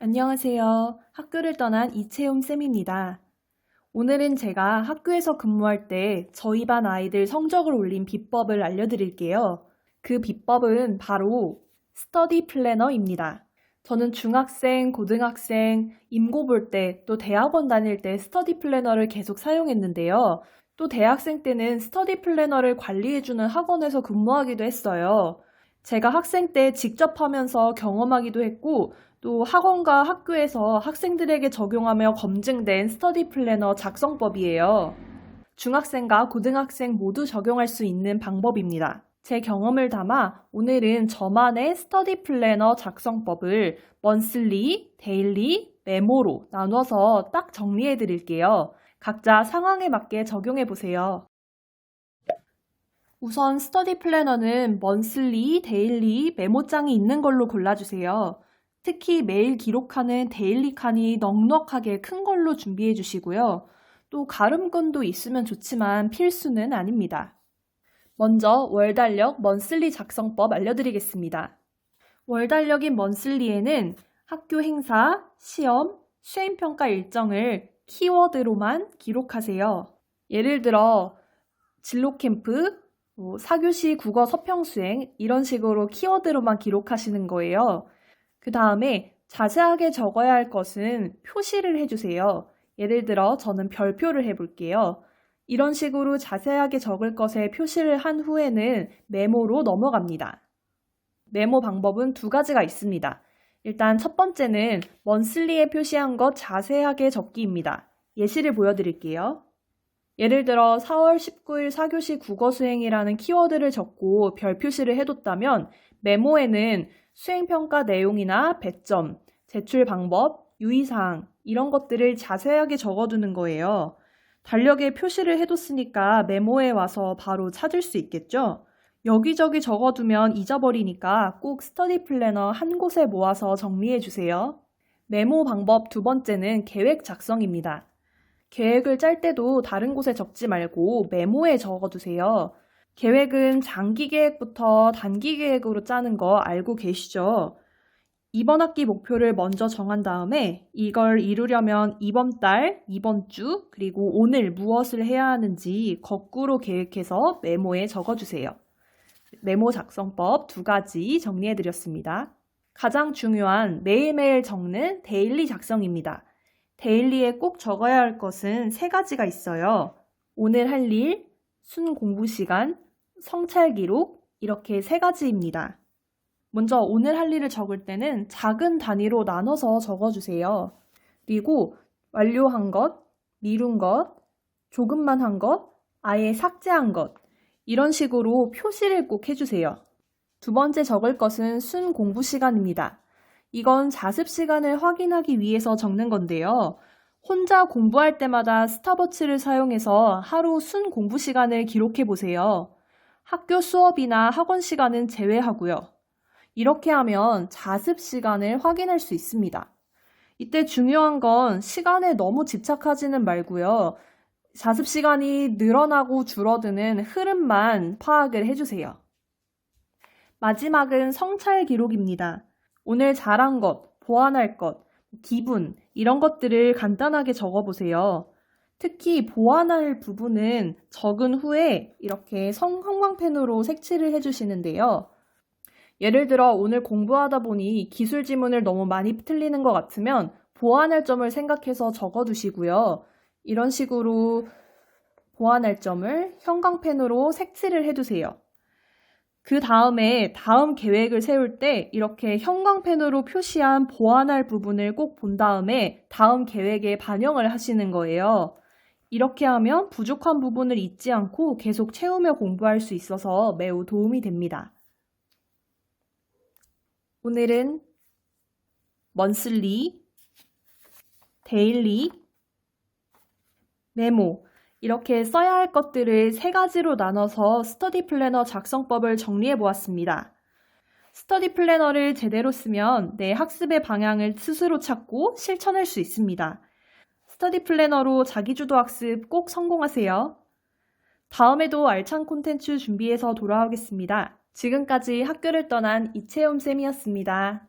안녕하세요. 학교를 떠난 이채움 쌤입니다. 오늘은 제가 학교에서 근무할 때 저희 반 아이들 성적을 올린 비법을 알려드릴게요. 그 비법은 바로 스터디 플래너입니다. 저는 중학생, 고등학생, 임고 볼 때, 또 대학원 다닐 때 스터디 플래너를 계속 사용했는데요. 또 대학생 때는 스터디 플래너를 관리해주는 학원에서 근무하기도 했어요. 제가 학생 때 직접 하면서 경험하기도 했고, 또 학원과 학교에서 학생들에게 적용하며 검증된 스터디 플래너 작성법이에요. 중학생과 고등학생 모두 적용할 수 있는 방법입니다. 제 경험을 담아 오늘은 저만의 스터디 플래너 작성법을 먼슬리, 데일리, 메모로 나눠서 딱 정리해 드릴게요. 각자 상황에 맞게 적용해 보세요. 우선 스터디 플래너는 먼슬리, 데일리, 메모장이 있는 걸로 골라주세요. 특히 매일 기록하는 데일리 칸이 넉넉하게 큰 걸로 준비해 주시고요. 또 가름건도 있으면 좋지만 필수는 아닙니다. 먼저 월 달력 먼슬리 작성법 알려드리겠습니다. 월 달력인 먼슬리에는 학교 행사, 시험, 수행평가 일정을 키워드로만 기록하세요. 예를 들어 진로 캠프, 뭐 4교시 국어 서평 수행 이런 식으로 키워드로만 기록하시는 거예요. 그 다음에 자세하게 적어야 할 것은 표시를 해주세요. 예를 들어 저는 별표를 해볼게요. 이런 식으로 자세하게 적을 것에 표시를 한 후에는 메모로 넘어갑니다. 메모 방법은 두 가지가 있습니다. 일단 첫 번째는 먼슬리에 표시한 것 자세하게 적기입니다. 예시를 보여드릴게요. 예를 들어 4월 19일 4교시 국어 수행이라는 키워드를 적고 별 표시를 해뒀다면 메모에는 수행평가 내용이나 배점, 제출 방법, 유의사항 이런 것들을 자세하게 적어두는 거예요. 달력에 표시를 해뒀으니까 메모에 와서 바로 찾을 수 있겠죠? 여기저기 적어두면 잊어버리니까 꼭 스터디 플래너 한 곳에 모아서 정리해 주세요. 메모 방법 두 번째는 계획 작성입니다. 계획을 짤 때도 다른 곳에 적지 말고 메모에 적어두세요. 계획은 장기 계획부터 단기 계획으로 짜는 거 알고 계시죠? 이번 학기 목표를 먼저 정한 다음에 이걸 이루려면 이번 달, 이번 주, 그리고 오늘 무엇을 해야 하는지 거꾸로 계획해서 메모에 적어주세요. 메모 작성법 두 가지 정리해드렸습니다. 가장 중요한 매일매일 적는 데일리 작성입니다. 데일리에 꼭 적어야 할 것은 세 가지가 있어요. 오늘 할 일, 순 공부 시간, 성찰 기록, 이렇게 세 가지입니다. 먼저 오늘 할 일을 적을 때는 작은 단위로 나눠서 적어주세요. 그리고 완료한 것, 미룬 것, 조금만 한 것, 아예 삭제한 것, 이런 식으로 표시를 꼭 해주세요. 두 번째 적을 것은 순 공부 시간입니다. 이건 자습 시간을 확인하기 위해서 적는 건데요. 혼자 공부할 때마다 스타버츠를 사용해서 하루 순 공부 시간을 기록해 보세요. 학교 수업이나 학원 시간은 제외하고요. 이렇게 하면 자습 시간을 확인할 수 있습니다. 이때 중요한 건 시간에 너무 집착하지는 말고요. 자습 시간이 늘어나고 줄어드는 흐름만 파악을 해주세요. 마지막은 성찰 기록입니다. 오늘 잘한 것, 보완할 것, 기분, 이런 것들을 간단하게 적어보세요. 특히 보완할 부분은 적은 후에 이렇게 성형광펜으로 색칠을 해주시는데요. 예를 들어 오늘 공부하다 보니 기술 지문을 너무 많이 틀리는 것 같으면 보완할 점을 생각해서 적어두시고요. 이런 식으로 보완할 점을 형광펜으로 색칠을 해두세요. 그 다음에 다음 계획을 세울 때 이렇게 형광펜으로 표시한 보완할 부분을 꼭 본 다음에 다음 계획에 반영을 하시는 거예요. 이렇게 하면 부족한 부분을 잊지 않고 계속 채우며 공부할 수 있어서 매우 도움이 됩니다. 오늘은 먼슬리, 데일리, 메모, 이렇게 써야 할 것들을 세 가지로 나눠서 스터디 플래너 작성법을 정리해 보았습니다. 스터디 플래너를 제대로 쓰면 내 학습의 방향을 스스로 찾고 실천할 수 있습니다. 스터디 플래너로 자기주도 학습 꼭 성공하세요. 다음에도 알찬 콘텐츠 준비해서 돌아오겠습니다. 지금까지 학교를 떠난 이채엄 쌤이었습니다.